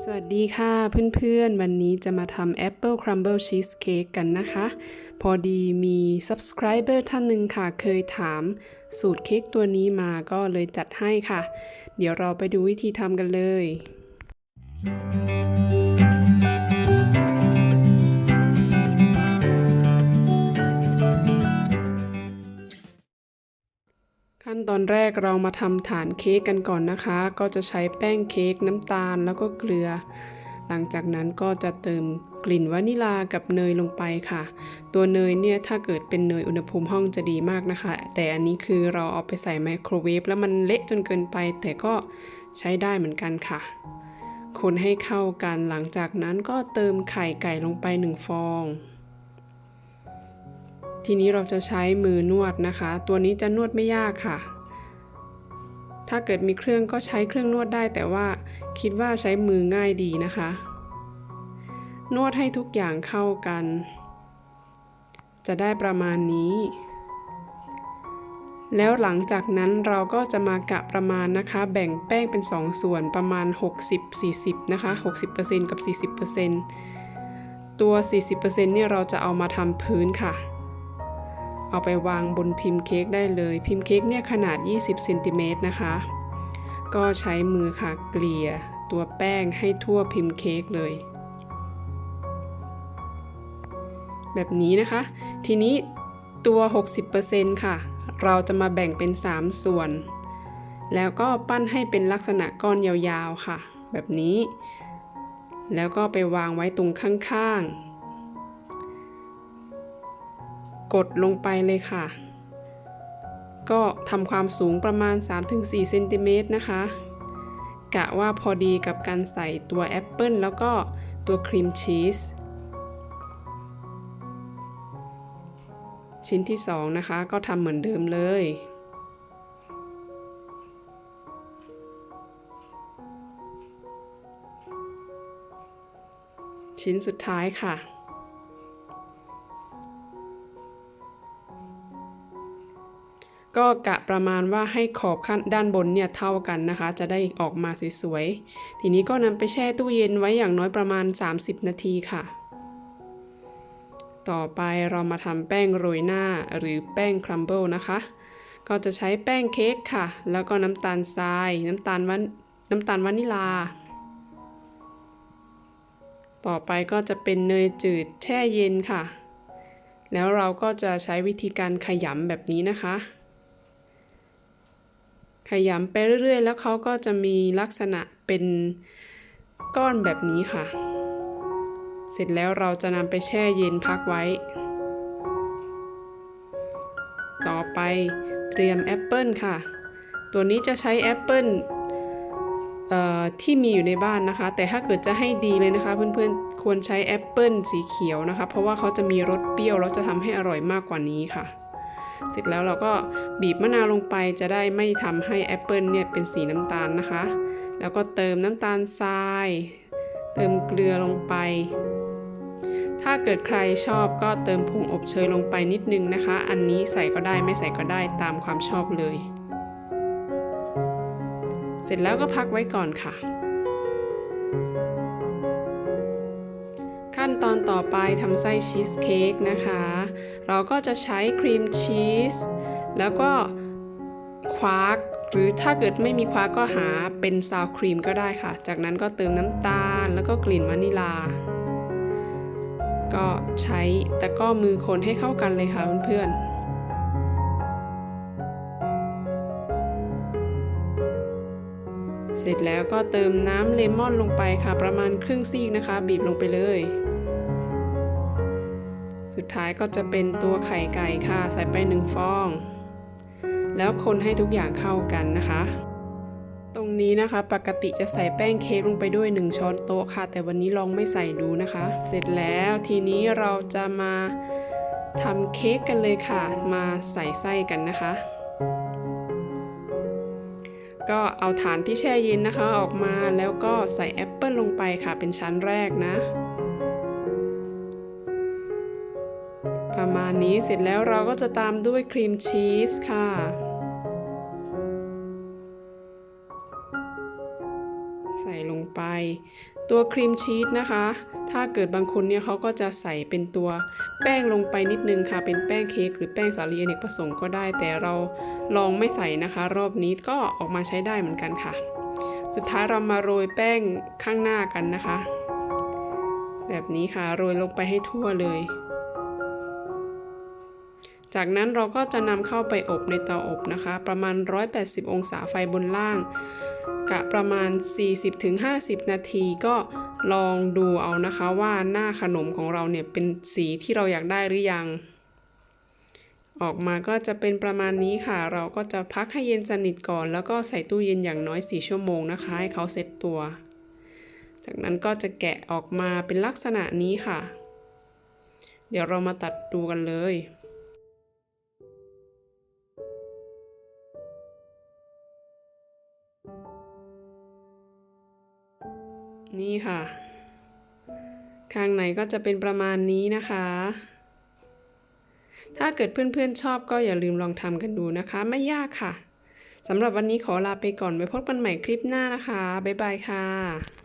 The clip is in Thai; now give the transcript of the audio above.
สวัสดีค่ะเพื่อนๆ วันนี้จะมาทำ Apple Crumble Cheesecake กันนะคะ พอดีมี subscriber ท่านหนึ่งค่ะ เคยถามสูตรเค้กตัวนี้มาก็เลยจัดให้ค่ะ เดี๋ยวเราไปดูวิธีทำกันเลย ขั้นตอนแรกเรามาทำฐานเค้กกันก่อนนะคะ ก็จะใช้แป้งเค้กน้ำตาลแล้วก็เกลือ หลังจากนั้นก็จะเติมกลิ่นวานิลากับเนยลงไปค่ะ ตัวเนยเนี่ยถ้าเกิดเป็นเนยอุณหภูมิห้องจะดีมากนะคะ แต่อันนี้คือเราเอาไปใส่ไมโครเวฟแล้วมันเละจนเกินไป แต่ก็ใช้ได้เหมือนกันค่ะ คนให้เข้ากันหลังจากนั้นก็เติมไข่ไก่ลงไปหนึ่งฟอง ทีนี้เราจะใช้มือนวดนะคะ ตัวนี้จะนวดไม่ยากค่ะ ถ้าเกิดมีเครื่องก็ใช้เครื่องนวดได้ แต่ว่าคิดว่าใช้มือง่ายดีนะคะ นวดให้ทุกอย่างเข้ากัน จะได้ประมาณนี้ แล้วหลังจากนั้นเราก็จะมากะประมาณนะคะ แบ่งแป้งเป็น 2 ส่วนประมาณ 60-40 นะคะ 60%กับ 40%ตัว 40%เนี่ยเราจะเอามาทำพื้นค่ะ เอาไปวางบนพิมพ์เค้กได้เลย พิมพ์เค้กเนี่ยขนาด 20เซนติเมตรนะคะ ก็ใช้มือค่ะเกลี่ยตัวแป้งให้ทั่วพิมพ์เค้กเลย แบบนี้นะคะ ทีนี้ตัว 60%ค่ะ เราจะมาแบ่งเป็น 3 ส่วน แล้วก็ปั้นให้เป็นลักษณะก้อนยาวๆค่ะ แบบนี้ แล้วก็ไปวางไว้ตรงข้างๆ กดลงไปเลยค่ะ ก็ทำความสูงประมาณ 3-4เซนติเมตรนะคะ กะว่าพอดีกับการใส่ตัวแอปเปิลแล้วก็ตัวครีมชีสชิ้นที่ 2 นะคะ ก็ทำเหมือนเดิมเลย ชิ้นสุดท้ายค่ะ ก็กะประมาณว่าให้ขอบขั้นด้านบนเนี่ยเท่ากันนะคะ จะได้ออกมาสวยๆ ทีนี้ก็นำไปแช่ตู้เย็นไว้อย่างน้อยประมาณ 30 นาทีค่ะ ต่อไปเรามาทำแป้งโรยหน้าหรือแป้งครัมเบิลนะคะ ก็จะใช้แป้งเค้กค่ะ แล้วก็น้ำตาลทราย น้ำตาลวันน้ำตาลวานิลา ต่อไปก็จะเป็นเนยจืดแช่เย็นค่ะ แล้วเราก็จะใช้วิธีการขยำแบบนี้นะคะ ขยำไปเรื่อยๆ แล้วเขาก็จะมีลักษณะเป็นก้อนแบบนี้ค่ะ เสร็จแล้วเราจะนำไปแช่เย็นพักไว้ ต่อไปเตรียมแอปเปิลค่ะ ตัวนี้จะใช้แอปเปิลที่มีอยู่ในบ้านนะคะ แต่ถ้าเกิดจะให้ดีเลยนะคะ เพื่อนๆควรใช้แอปเปิลสีเขียวนะคะ เพราะว่าเขาจะมีรสเปรี้ยวแล้วจะทำให้อร่อยมากกว่านี้ค่ะ เสร็จแล้วเราก็บีบมะนาวลงไปจะได้ไม่ทำให้แอปเปิลเนี่ยเป็นสีน้ำตาลนะคะ แล้วก็เติมน้ำตาลทราย เติมเกลือลงไป ถ้าเกิดใครชอบก็เติมผงอบเชยลงไปนิดนึงนะคะ อันนี้ใส่ก็ได้ไม่ใส่ก็ได้ตามความชอบเลย เสร็จแล้วก็พักไว้ก่อนค่ะ ขั้นตอนต่อไปทำไส้ชีสเค้กนะคะ เราก็จะใช้ครีมชีสแล้วก็คว้าหรือถ้าเกิดไม่มีคว้าก็หาเป็นซาวครีมก็ได้ค่ะ จากนั้นก็เติมน้ำตาลแล้วก็กลิ่นวานิลา ก็ใช้แต่ก็มือคนให้เข้ากันเลยค่ะเพื่อนๆเสร็จแล้วก็เติมน้ำเลมอนลงไปค่ะ ประมาณครึ่งซีกนะคะ บีบลงไปเลย สุดท้ายก็จะเป็นตัวไข่ไก่ค่ะ ใส่ไปหนึ่งฟอง แล้วคนให้ทุกอย่างเข้ากันนะคะ ตรงนี้นะคะปกติจะใส่แป้งเค้กลงไปด้วย 1 ช้อนโต๊ะค่ะ แต่วันนี้ลองไม่ใส่ดูนะคะ เสร็จแล้วทีนี้เราจะมาทำเค้กกันเลยค่ะ มาใส่ไส้กันนะคะ ก็เอาฐานที่แช่เย็นนะคะออกมาแล้วก็ใส่แอปเปิลลงไปค่ะเป็นชั้นแรกนะ ประมาณนี้เสร็จแล้วเราก็จะตามด้วยครีมชีสค่ะ ใส่ลงไป ตัวครีมชีสนะคะ ถ้าเกิดบางคนเนี่ยเขาก็จะใส่เป็นตัวแป้งลงไปนิดนึงค่ะ เป็นแป้งเค้กหรือแป้งสาลีอเนกประสงค์ก็ได้ แต่เราลองไม่ใส่นะคะ รอบนี้ก็ออกมาใช้ได้เหมือนกันค่ะ สุดท้ายเรามาโรยแป้งข้างหน้ากันนะคะ แบบนี้ค่ะโรยลงไปให้ทั่วเลย จากนั้นเราก็จะนำเข้าไปอบในเตาอบนะคะ ประมาณ 180 องศาไฟบนล่าง กะประมาณ 40-50 นาทีก็ลองดูเอานะคะว่าหน้าขนมของเราเนี่ยเป็นสีที่เราอยากได้หรือยัง ออกมาก็จะเป็นประมาณนี้ค่ะ เราก็จะพักให้เย็นสนิทก่อน แล้วก็ใส่ตู้เย็นอย่างน้อย 4 ชั่วโมงนะคะ ให้เขาเซ็ตตัว จากนั้นก็จะแกะออกมาเป็นลักษณะนี้ค่ะ เดี๋ยวเรามาตัดดูกันเลย นี่ค่ะ ข้างในก็จะเป็นประมาณนี้นะคะ ถ้าเกิดเพื่อนๆชอบก็อย่าลืมลองทำกันดูนะคะ ไม่ยากค่ะสำหรับวันนี้ขอลาไปก่อนไว้พบกันใหม่คลิปหน้านะคะ บ๊ายบายค่ะ